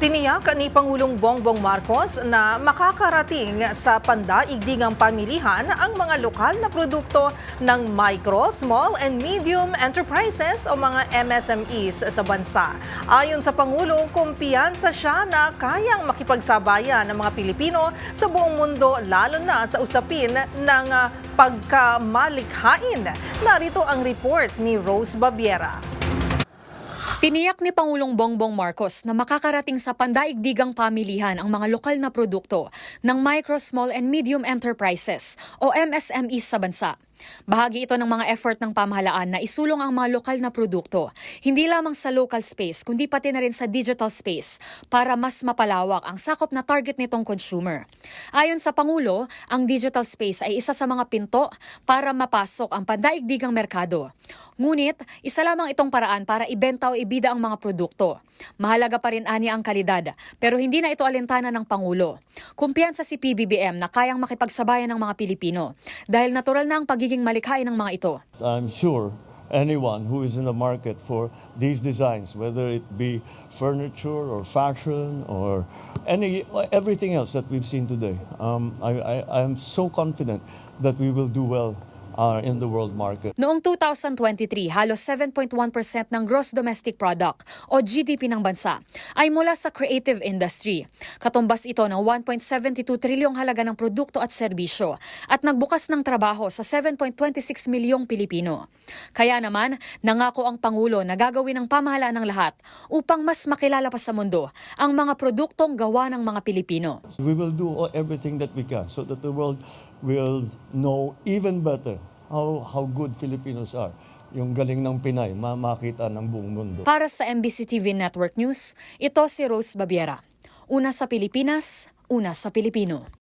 Tiniyak ni Pangulong Bongbong Marcos na makakarating sa pandaigdigang pamilihan ang mga lokal na produkto ng micro, small and medium enterprises o mga MSMEs sa bansa. Ayon sa Pangulo, kumpiyansa siya na kayang makipagsabayan ng mga Pilipino sa buong mundo lalo na sa usapin ng pagkamalikhain. Narito ang report ni Rose Babiera. Tiniyak ni Pangulong Bongbong Marcos na makakarating sa pandaigdigang pamilihan ang mga lokal na produkto ng Micro, Small and Medium Enterprises o MSMEs sa bansa. Bahagi ito ng mga effort ng pamahalaan na isulong ang mga lokal na produkto, hindi lamang sa local space kundi pati na rin sa digital space para mas mapalawak ang sakop na target nitong consumer. Ayon sa Pangulo, ang digital space ay isa sa mga pinto para mapasok ang pandaigdigang merkado. Ngunit, isa lamang itong paraan para ibenta o ibida ang mga produkto. Mahalaga pa rin ani ang kalidad, pero hindi na ito alintana ng Pangulo. Kumpiyansa si PBBM na kayang makipagsabayan ng mga Pilipino dahil natural na ang pagiging malikhain ng mga ito. I'm sure anyone who is in the market for these designs, whether it be furniture or fashion or any everything else that we've seen today, um, I, I, I'm so confident that we will do well uh, in the world market. Noong 2023, halos 7.1% ng gross domestic product o GDP ng bansa ay mula sa creative industry. Katumbas ito ng 1.72 trilyong halaga ng produkto at serbisyo at nagbukas ng trabaho sa 7.26 milyong Pilipino. Kaya naman, nangako ang Pangulo na gagawin ng pamahalaan ng lahat upang mas makilala pa sa mundo ang mga produktong gawa ng mga Pilipino. We will do everything that we can so that the world will know even better how, how good Filipinos are. Yung galing ng Pinay, ma- makita ng buong mundo. Para sa MBC TV Network News, ito si Rose Babiera. Una sa Pilipinas, una sa Pilipino.